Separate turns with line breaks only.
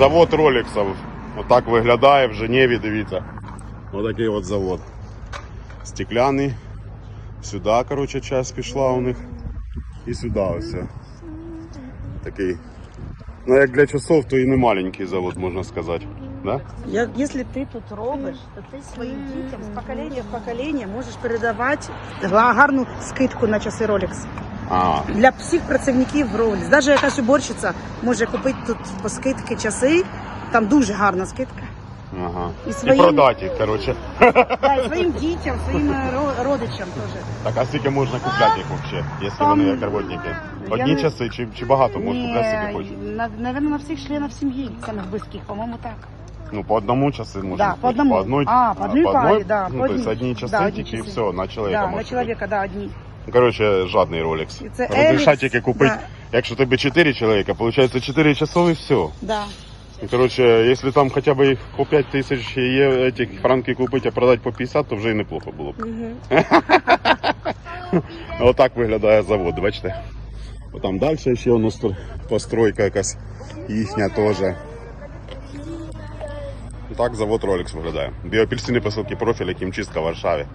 Завод роліксів. Отак виглядає в Женеві, дивіться. Отакий от завод. Стекляний. Сюди, коротше, часть пішла у них. І сюди ось. Такий. Ну, як для часов, то і не маленький завод, можна сказати. Да?
Я, якщо ти тут робиш, то ти своїм дітям з покоління в покоління можеш передавати гарну скидку на часи Rolex.
А,
Для всіх працівників Rolex. Навіть якась уборщиця може купити тут по скидки часи. Там дуже гарна скидка.
ага.
І
І продати їх, коротше.
Да, і своїм дітям, своїм е, ро- родичам теж.
Так, а скільки можна купляти їх взагалі, якщо
Там-
вони як работники? Одні
Я не-
часи чи, чи багато можна купляти, скільки хочеш?
на, наверное, на всіх членів сім'ї, самих близьких, по-моєму, так.
Ну, по одному часи можна.
Да, по одному.
По одной,
А, по одной паре, да,
Ну,
по
то есть
одній.
одні часи
Да, одні
тільки і
часи.
все, на чоловіка
Да, на
можна
чоловіка, да, одні.
Ну, Коротше, жадний Rolex.
І це
купити,
да.
якщо тобі 4 чоловіка, виходить 4 часов і все.
Да.
І, коротше, якщо там хоча б їх по 5 тисяч є, этих франки купити, а продати по 50, то вже і неплохо було б. Отак виглядає завод, бачите? Там далі ще у нас тут постройка якась їхня теж. Так завод Rolex виглядає. Біоапельсини посилки профіль, хімчистка в Варшаві.